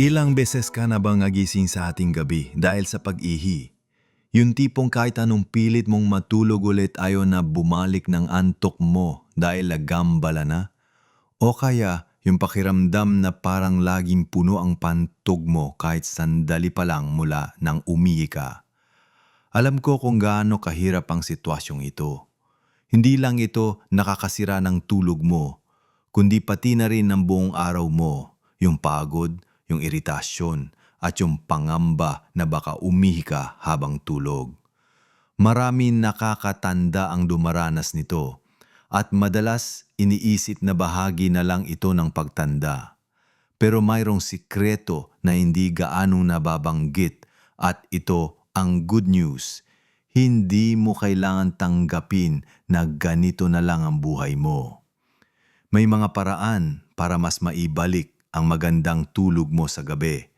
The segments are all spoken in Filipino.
Ilang beses ka na bang nagising sa ating gabi dahil sa pag-ihi? Yung tipong kahit anong pilit mong matulog ulit ayaw na bumalik ng antok mo dahil lagambala na? O kaya yung pakiramdam na parang laging puno ang pantog mo kahit sandali pa lang mula nang umihi ka? Alam ko kung gaano kahirap ang sitwasyong ito. Hindi lang ito nakakasira ng tulog mo, kundi pati na rin ng buong araw mo, yung pagod, yung iritasyon, at yung pangamba na baka umihi ka habang tulog. Marami nakakatanda ang dumaranas nito at madalas iniisip na bahagi na lang ito ng pagtanda. Pero mayroong sikreto na hindi gaano nababanggit at ito ang good news. Hindi mo kailangan tanggapin na ganito na lang ang buhay mo. May mga paraan para mas maibalik ang magandang tulog mo sa gabi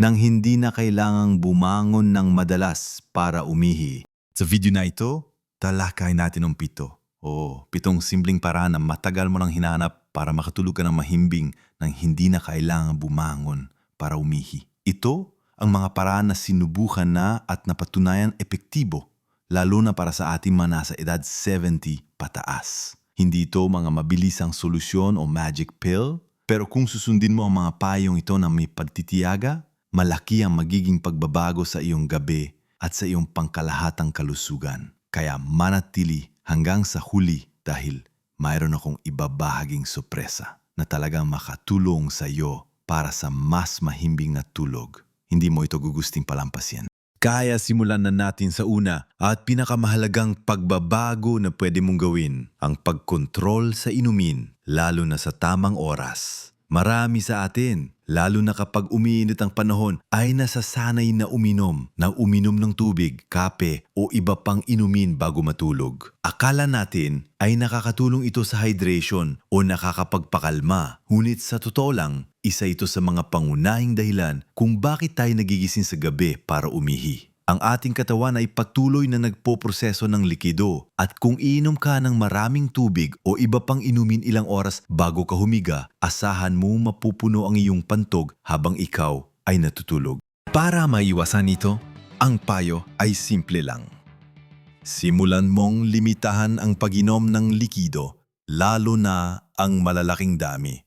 nang hindi na kailangang bumangon ng madalas para umihi. Sa video na ito, talakay natin ang pito. Oo, pitong simpleng paraan na matagal mo nang hinanap para makatulog ka ng mahimbing nang hindi na kailangang bumangon para umihi. Ito ang mga paraan na sinubukan na at napatunayan epektibo, lalo na para sa ating mga nasa edad 70 pataas. Hindi ito mga mabilisang solusyon o magic pill, pero kung susundin mo ang mga payong ito na may pagtitiyaga, malaki ang magiging pagbabago sa iyong gabi at sa iyong pangkalahatang kalusugan. Kaya manatili hanggang sa huli dahil mayroon akong ibabahaging sorpresa na talagang makatulong sa iyo para sa mas mahimbing na tulog. Hindi mo ito gugusting palampasin. Kaya simulan na natin sa una at pinakamahalagang pagbabago na pwede mong gawin, ang pagkontrol sa inumin, lalo na sa tamang oras. Marami sa atin, lalo na kapag umiinit ang panahon, ay nasasanay na uminom, na uminom ng tubig, kape o iba pang inumin bago matulog. Akala natin ay nakakatulong ito sa hydration o nakakapagpakalma. Ngunit sa totoo lang, isa ito sa mga pangunahing dahilan kung bakit tayo nagigising sa gabi para umihi. Ang ating katawan ay patuloy na nagpoproseso ng likido at kung iinom ka ng maraming tubig o iba pang inumin ilang oras bago ka humiga, asahan mo mapupuno ang iyong pantog habang ikaw ay natutulog. Para maiwasan ito, ang payo ay simple lang. Simulan mong limitahan ang pag-inom ng likido, lalo na ang malalaking dami.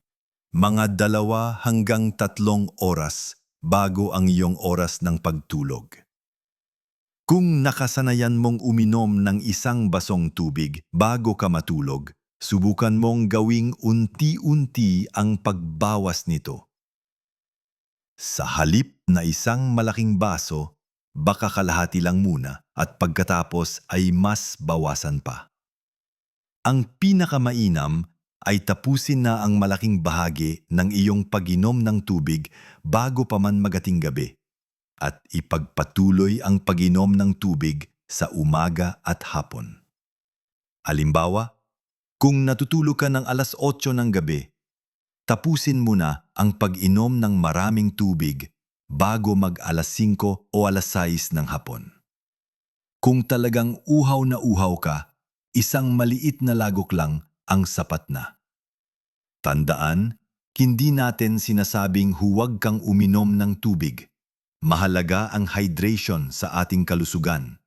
Mga dalawa hanggang tatlong oras bago ang iyong oras ng pagtulog. Kung nakasanayan mong uminom ng isang basong tubig bago ka matulog, subukan mong gawing unti-unti ang pagbawas nito. Sa halip na isang malaking baso, baka kalahati lang muna at pagkatapos ay mas bawasan pa. Ang pinakamainam ay tapusin na ang malaking bahagi ng iyong pag-inom ng tubig bago pa man magating gabi at ipagpatuloy ang pag-inom ng tubig sa umaga at hapon. Halimbawa, kung natutulog ka ng alas 8 ng gabi, tapusin mo na ang pag-inom ng maraming tubig bago mag alas 5 o alas 6 ng hapon. Kung talagang uhaw na uhaw ka, isang maliit na lagok lang ang sapat na. Tandaan, hindi natin sinasabing huwag kang uminom ng tubig. Mahalaga ang hydration sa ating kalusugan.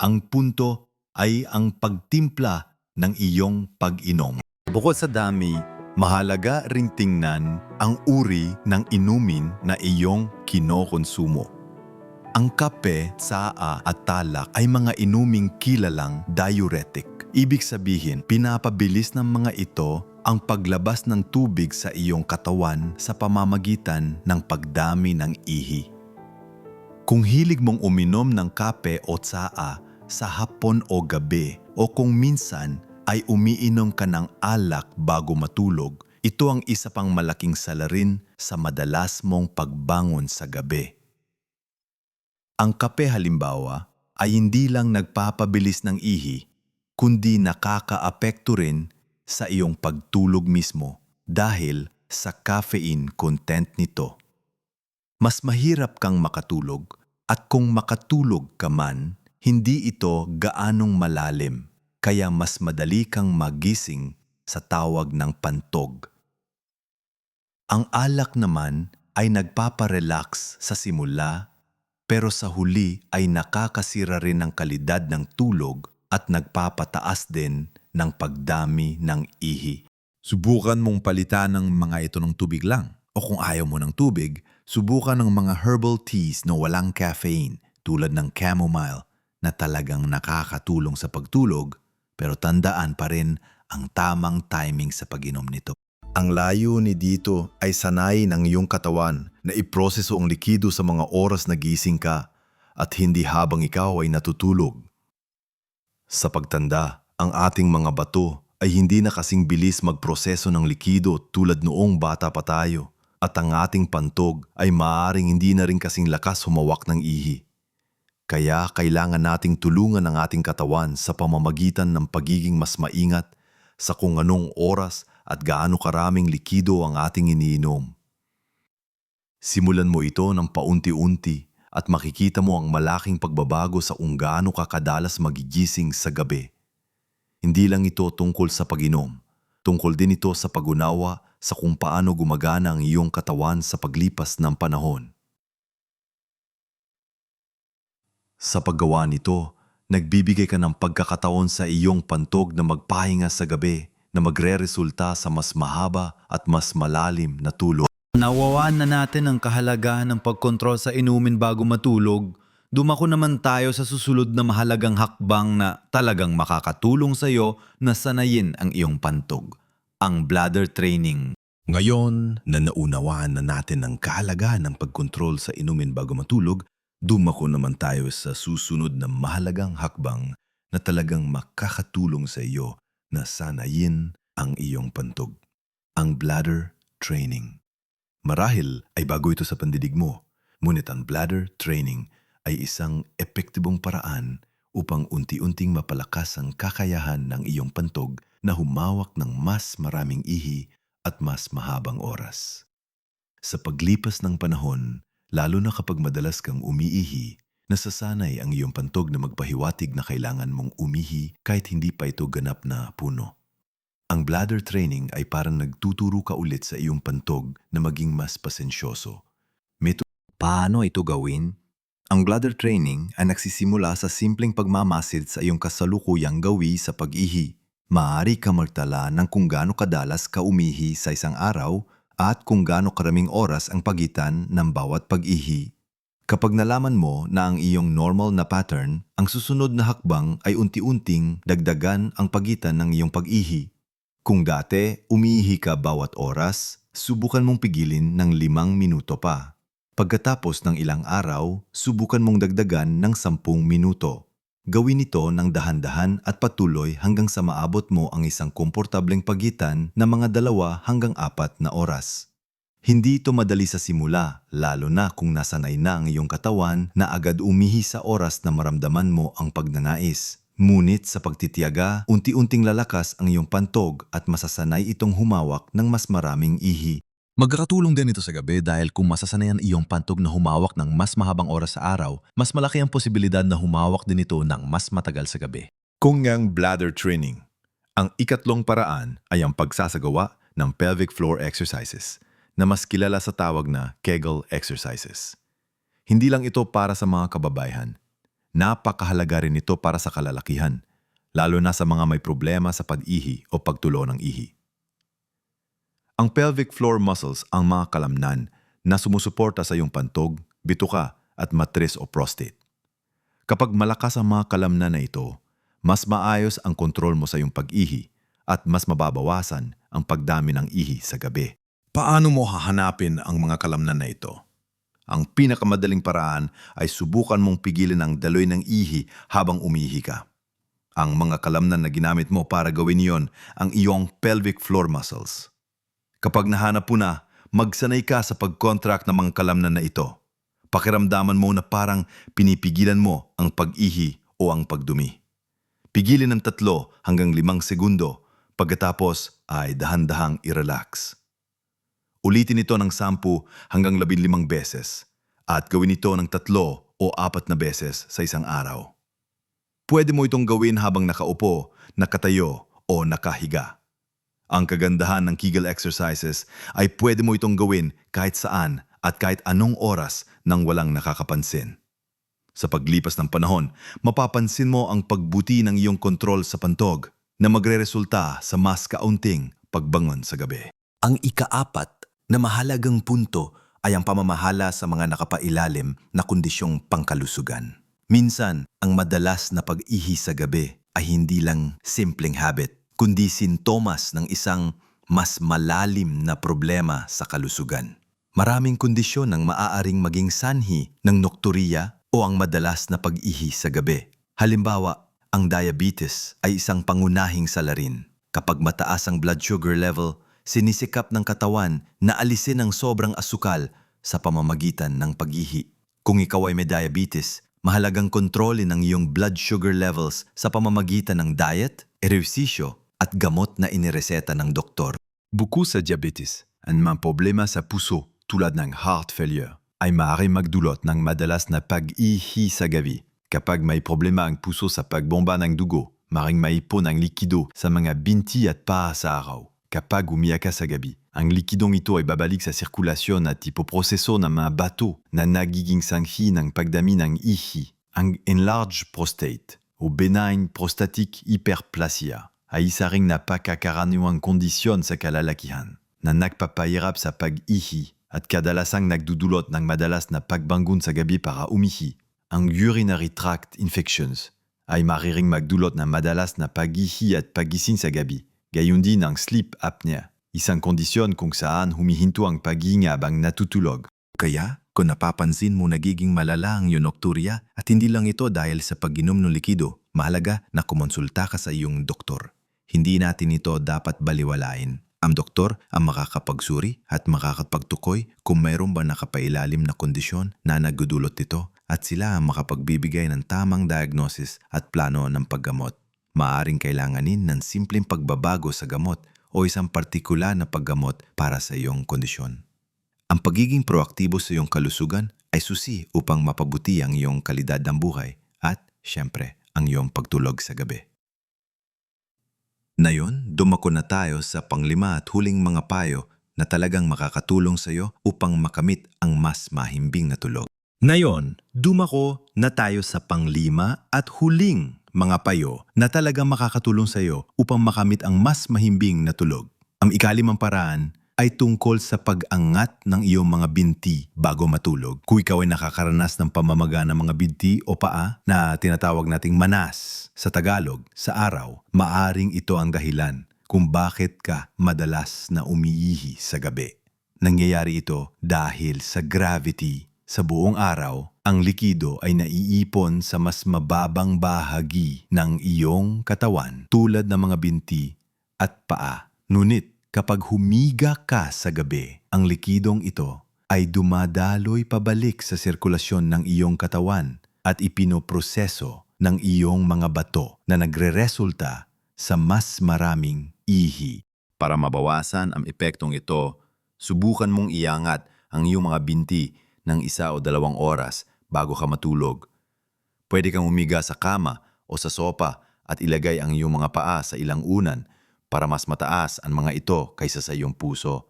Ang punto ay ang pagtimpla ng iyong pag-inom. Bukod sa dami, mahalaga ring tingnan ang uri ng inumin na iyong kinokonsumo. Ang kape, tsaa at talak ay mga inuming kilalang diuretic. Ibig sabihin, pinapabilis ng mga ito ang paglabas ng tubig sa iyong katawan sa pamamagitan ng pagdami ng ihi. Kung hilig mong uminom ng kape o tsaa sa hapon o gabi o kung minsan ay umiinom ka ng alak bago matulog, ito ang isa pang malaking salarin sa madalas mong pagbangon sa gabi. Ang kape halimbawa ay hindi lang nagpapabilis ng ihi, kundi nakakaapekto rin sa iyong pagtulog mismo dahil sa caffeine content nito. Mas mahirap kang makatulog at kung makatulog ka man, hindi ito gaanong malalim kaya mas madali kang magising sa tawag ng pantog. Ang alak naman ay nagpaparelax sa simula pero sa huli ay nakakasira rin ng kalidad ng tulog at nagpapataas din ng pagdami ng ihi. Subukan mong palitan ng mga ito ng tubig lang. O kung ayaw mo ng tubig, subukan ng mga herbal teas na walang caffeine tulad ng chamomile na talagang nakakatulong sa pagtulog pero tandaan pa rin ang tamang timing sa pag-inom nito. Ang layo ni dito ay sanayin ang iyong katawan na iproseso ang likido sa mga oras na gising ka at hindi habang ikaw ay natutulog. Sa pagtanda, ang ating mga bato ay hindi na kasing bilis magproseso ng likido tulad noong bata pa tayo at ang ating pantog ay maaring hindi na rin kasing lakas humawak ng ihi. Kaya kailangan nating tulungan ang ating katawan sa pamamagitan ng pagiging mas maingat sa kung anong oras at gaano karaming likido ang ating iniinom. Simulan mo ito ng paunti-unti at makikita mo ang malaking pagbabago sa kung gaano ka kadalas magigising sa gabi. Hindi lang ito tungkol sa pag-inom, tungkol din ito sa pag-unawa sa kung paano gumagana ang iyong katawan sa paglipas ng panahon. Sa paggawa nito, nagbibigay ka ng pagkakataon sa iyong pantog na magpahinga sa gabi na magre-resulta sa mas mahaba at mas malalim na tulog. Nawawaan na natin ang kahalagahan ng pagkontrol sa inumin bago matulog. Dumako naman tayo sa susunod na mahalagang hakbang na talagang makakatulong sa iyo na sanayin ang iyong pantog. Ang bladder training. Ngayon na naunawaan na natin ang kahalagahan ng pagkontrol sa inumin bago matulog, dumako naman tayo sa susunod na mahalagang hakbang na talagang makakatulong sa iyo na sanayin ang iyong pantog. Ang bladder training. Marahil ay bago ito sa pandidig mo, ngunit ang bladder training ay isang epektibong paraan upang unti-unting mapalakas ang kakayahan ng iyong pantog na humawak ng mas maraming ihi at mas mahabang oras. Sa paglipas ng panahon, lalo na kapag madalas kang umiihi, nasasanay ang iyong pantog na magpahiwatig na kailangan mong umihi kahit hindi pa ito ganap na puno. Ang bladder training ay parang nagtuturo ka ulit sa iyong pantog na maging mas pasensyoso. May Paano ito gawin? Ang bladder training ay nagsisimula sa simpleng pagmamasid sa iyong kasalukuyang gawi sa pag-ihi. Maaari ka magtala ng kung gaano kadalas ka umihi sa isang araw at kung gaano karaming oras ang pagitan ng bawat pag-ihi. Kapag nalaman mo na ang iyong normal na pattern, ang susunod na hakbang ay unti-unting dagdagan ang pagitan ng iyong pag-ihi. Kung dati umiihi ka bawat oras, subukan mong pigilin ng limang minuto pa. Pagkatapos ng ilang araw, subukan mong dagdagan ng sampung minuto. Gawin ito ng dahan-dahan at patuloy hanggang sa maabot mo ang isang komportableng pagitan na mga dalawa hanggang apat na oras. Hindi ito madali sa simula, lalo na kung nasanay na ang iyong katawan na agad umihi sa oras na maramdaman mo ang pagnanais. Ngunit sa pagtitiyaga, unti-unting lalakas ang iyong pantog at masasanay itong humawak ng mas maraming ihi. Magkakatulong din ito sa gabi dahil kung masasanayan iyong pantog na humawak ng mas mahabang oras sa araw, mas malaki ang posibilidad na humawak din ito ng mas matagal sa gabi. Kung ang bladder training, ang ikatlong paraan ay ang pagsasagawa ng pelvic floor exercises na mas kilala sa tawag na Kegel exercises. Hindi lang ito para sa mga kababaihan. Napakahalaga rin ito para sa kalalakihan, lalo na sa mga may problema sa pag-ihi o pagtulo ng ihi. Ang pelvic floor muscles ang mga kalamnan na sumusuporta sa iyong pantog, bituka at matris o prostate. Kapag malakas ang mga kalamnan na ito, mas maayos ang kontrol mo sa iyong pag-ihi at mas mababawasan ang pagdami ng ihi sa gabi. Paano mo hahanapin ang mga kalamnan na ito? Ang pinakamadaling paraan ay subukan mong pigilin ang daloy ng ihi habang umihi ka. Ang mga kalamnan na ginamit mo para gawin yon ang iyong pelvic floor muscles. Kapag nahanap mo na, magsanay ka sa pag-contract ng mga kalamnan na ito. Pakiramdaman mo na parang pinipigilan mo ang pag-ihi o ang pagdumi. Pigilin ng tatlo hanggang limang segundo, pagkatapos ay dahan-dahang i-relax. Ulitin ito ng sampu hanggang labinlimang beses at gawin ito ng tatlo o apat na beses sa isang araw. Pwede mo itong gawin habang nakaupo, nakatayo o nakahiga. Ang kagandahan ng Kegel exercises ay pwede mo itong gawin kahit saan at kahit anong oras nang walang nakakapansin. Sa paglipas ng panahon, mapapansin mo ang pagbuti ng iyong kontrol sa pantog na magreresulta sa mas kaunting pagbangon sa gabi. Ang ikaapat na mahalagang punto ay ang pamamahala sa mga nakapailalim na kondisyong pangkalusugan. Minsan, ang madalas na pag-ihi sa gabi ay hindi lang simpleng habit, kundi sintomas ng isang mas malalim na problema sa kalusugan. Maraming kondisyon ang maaaring maging sanhi ng nokturya o ang madalas na pag-ihi sa gabi. Halimbawa, ang diabetes ay isang pangunahing salarin. Kapag mataas ang blood sugar level, sinisikap ng katawan na alisin ang sobrang asukal sa pamamagitan ng pag-ihi. Kung ikaw ay may diabetes, mahalagang kontrolin ang iyong blood sugar levels sa pamamagitan ng diet, ehersisyo at gamot na inireseta ng doktor. Buku sa diabetes, ang mga problema sa puso tulad ng heart failure ay maaaring magdulot ng madalas na pag-ihi sa gabi. Kapag may problema ang puso sa pagbomba ng dugo, maring maipon ang likido sa mga binti at paa sa araw. Kapag umiyak ka sa gabi, ang likidong ito ay babalik sa sirkulasyon at ipoproseso ng mga bato na nagiging sanghi ng pagdami ng ihi. Ang enlarged prostate o benign prostatic hyperplasia ay isa ring napakakaraniwang kondisyon sa kalalakihan na nagpapahirap sa pag-ihi at kadalasang nagdudulot ng madalas na pagbangon sa gabi para umihi. Ang urinary tract infections ay mariring magdulot ng madalas na pag-ihi at pagising sa gabi. Gayon din sleep apnea, isang kondisyon kung saan humihinto ang paghinga habang natutulog. Kaya, kung napapansin mo nagiging malala ang iyong nokturya at hindi lang ito dahil sa pag-inom ng likido, mahalaga na kumonsulta ka sa iyong doktor. Hindi natin ito dapat baliwalain. Ang doktor ang makakapagsuri at makakapagtukoy kung mayroon ba nakapailalim na kondisyon na nagdudulot nito at sila ang makapagbibigay ng tamang diagnosis at plano ng paggamot. Maaring kailanganin ng simpleng pagbabago sa gamot o isang partikular na paggamot para sa iyong kondisyon. Ang pagiging proaktibo sa iyong kalusugan ay susi upang mapabuti ang iyong kalidad ng buhay at, syempre, ang iyong pagtulog sa gabi. Ngayon, dumako na tayo sa panglima at huling mga payo na talagang makakatulong sa iyo upang makamit ang mas mahimbing na tulog. Ngayon, dumako na tayo sa panglima at huling mga payo na talagang makakatulong sa iyo upang makamit ang mas mahimbing na tulog. Ang ikalimang paraan ay tungkol sa pag-angat ng iyong mga binti bago matulog. Kung ikaw ay nakakaranas ng pamamaga ng mga binti o paa na tinatawag nating manas sa Tagalog sa araw, maaring ito ang dahilan kung bakit ka madalas na umiihi sa gabi. Nangyayari ito dahil sa gravity sa buong araw, ang likido ay naiipon sa mas mababang bahagi ng iyong katawan tulad ng mga binti at paa. Ngunit kapag humiga ka sa gabi, ang likidong ito ay dumadaloy pabalik sa sirkulasyon ng iyong katawan at ipinoproseso ng iyong mga bato na nagre-resulta sa mas maraming ihi. Para mabawasan ang epektong ito, subukan mong iangat ang iyong mga binti ng isa o dalawang oras bago ka matulog. Pwede kang umiga sa kama o sa sopa at ilagay ang iyong mga paa sa ilang unan para mas mataas ang mga ito kaysa sa iyong puso.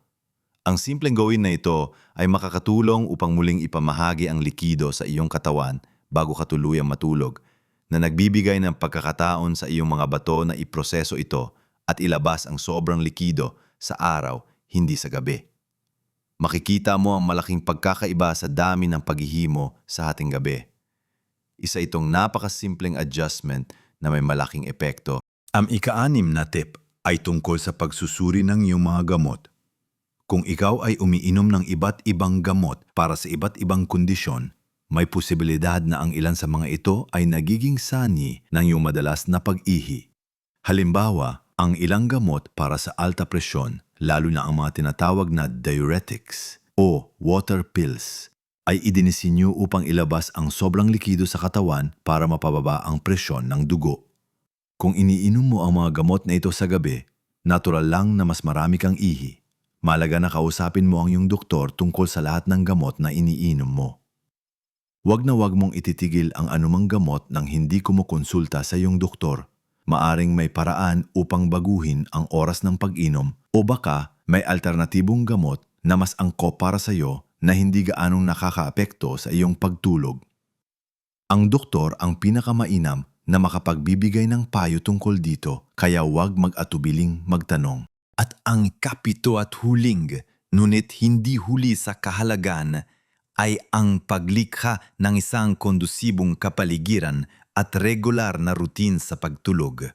Ang simpleng gawin na ito ay makakatulong upang muling ipamahagi ang likido sa iyong katawan bago ka tuluyang matulog na nagbibigay ng pagkakataon sa iyong mga bato na iproseso ito at ilabas ang sobrang likido sa araw, hindi sa gabi. Makikita mo ang malaking pagkakaiba sa dami ng paghihimo sa ating gabi. Isa itong napakasimpleng adjustment na may malaking epekto. Ang ikaanim na tip ay tungkol sa pagsusuri ng iyong mga gamot. Kung ikaw ay umiinom ng iba't ibang gamot para sa iba't ibang kondisyon, may posibilidad na ang ilan sa mga ito ay nagiging sani ng iyong madalas na pag-ihi. Halimbawa, ang ilang gamot para sa alta presyon, lalo na ang mga tinatawag na diuretics o water pills, ay idinisinyo upang ilabas ang sobrang likido sa katawan para mapababa ang presyon ng dugo. Kung iniinom mo ang mga gamot na ito sa gabi, natural lang na mas marami kang ihi. Malaga na kausapin mo ang iyong doktor tungkol sa lahat ng gamot na iniinom mo. Huwag na huwag mong ititigil ang anumang gamot nang hindi kumukonsulta sa iyong doktor. Maaring may paraan upang baguhin ang oras ng pag-inom o baka may alternatibong gamot na mas angkop para sa iyo na hindi gaanong nakakaapekto sa iyong pagtulog. Ang doktor ang pinakamainam na makapagbibigay ng payo tungkol dito kaya huwag mag-atubiling magtanong. At ang kapito at huling, ngunit hindi huli sa kahalagan, ay ang paglikha ng isang kondusibong kapaligiran at regular na routine sa pagtulog.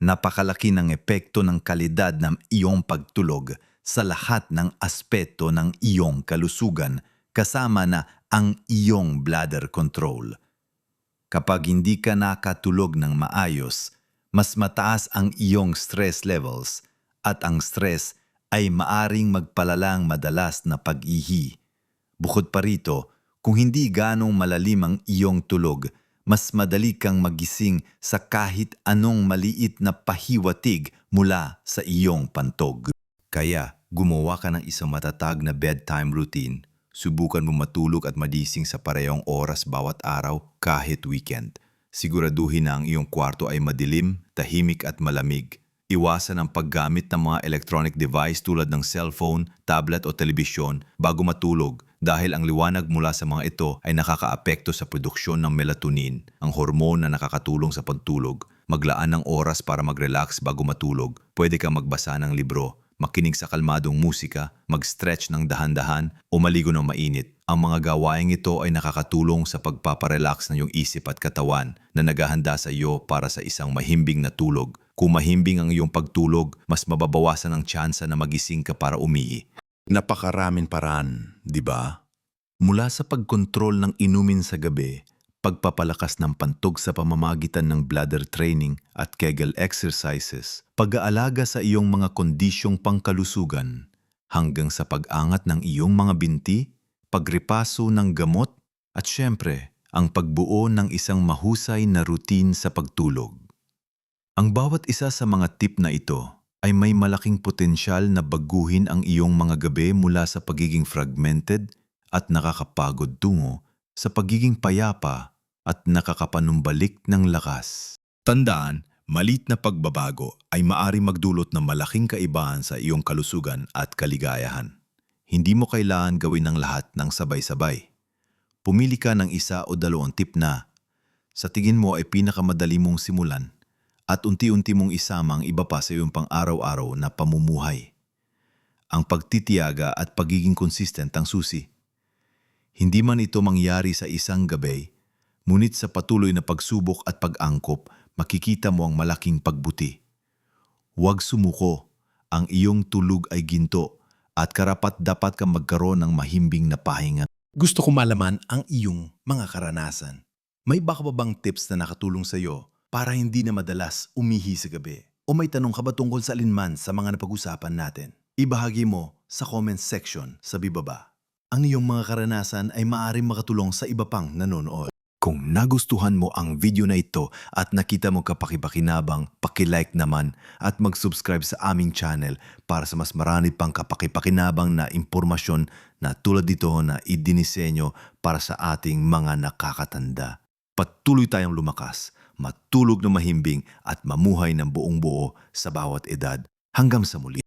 Napakalaki ng epekto ng kalidad ng iyong pagtulog sa lahat ng aspeto ng iyong kalusugan kasama na ang iyong bladder control. Kapag hindi ka nakatulog ng maayos, mas mataas ang iyong stress levels at ang stress ay maaring magpalalang madalas na pag-ihi. Bukod pa rito, kung hindi ganong malalim ang iyong tulog, mas madali kang magising sa kahit anong maliit na pahiwatig mula sa iyong pantog. Kaya, gumawa ka ng isang matatag na bedtime routine. Subukan mo matulog at madising sa parehong oras bawat araw kahit weekend. Siguraduhin na ang iyong kwarto ay madilim, tahimik at malamig. Iwasan ang paggamit ng mga electronic device tulad ng cellphone, tablet o telebisyon bago matulog dahil ang liwanag mula sa mga ito ay nakakaapekto sa produksyon ng melatonin, ang hormone na nakakatulong sa pagtulog. Maglaan ng oras para mag-relax bago matulog. Pwede kang magbasa ng libro, makinig sa kalmadong musika, mag-stretch ng dahan-dahan o maligo ng mainit. Ang mga gawaing ito ay nakakatulong sa pagpaparelax ng iyong isip at katawan na naghahanda sa iyo para sa isang mahimbing na tulog. Kung mahimbing ang iyong pagtulog, mas mababawasan ang tsansa na magising ka para umihi. Napakaraming paraan, di ba? Mula sa pagkontrol ng inumin sa gabi, pagpapalakas ng pantog sa pamamagitan ng bladder training at Kegel exercises, pag-aalaga sa iyong mga kondisyong pangkalusugan, hanggang sa pag-angat ng iyong mga binti, pagripaso ng gamot, at syempre, ang pagbuo ng isang mahusay na routine sa pagtulog. Ang bawat isa sa mga tip na ito ay may malaking potensyal na baguhin ang iyong mga gabi mula sa pagiging fragmented at nakakapagod tungo sa pagiging payapa at nakakapanumbalik ng lakas. Tandaan, malit na pagbabago ay maari magdulot ng malaking kaibahan sa iyong kalusugan at kaligayahan. Hindi mo kailangan gawin ng lahat ng sabay-sabay. Pumili ka ng isa o dalawang tip na sa tingin mo ay pinakamadali mong simulan at unti-unti mong isama ang iba pa sa iyong pang-araw-araw na pamumuhay. Ang pagtitiyaga at pagiging consistent ang susi. Hindi man ito mangyari sa isang gabi, ngunit sa patuloy na pagsubok at pag-angkop, makikita mo ang malaking pagbuti. Huwag sumuko, ang iyong tulog ay ginto at karapat dapat kang magkaroon ng mahimbing na pahinga. Gusto ko malaman ang iyong mga karanasan. May baka ba bang tips na nakatulong sa iyo para hindi na madalas umihi sa gabi? O may tanong ka ba tungkol sa alinman sa mga napag-usapan natin? Ibahagi mo sa comment section sa bibaba. Ang iyong mga karanasan ay maaaring makatulong sa iba pang nanonood. Kung nagustuhan mo ang video na ito at nakita mo kapakipakinabang, pakilike naman at mag-subscribe sa aming channel para sa mas marami pang kapakipakinabang na impormasyon na tulad dito na idinisenyo para sa ating mga nakakatanda. Patuloy tayong lumakas, matulog na mahimbing at mamuhay ng buong buo sa bawat edad hanggang sa muli.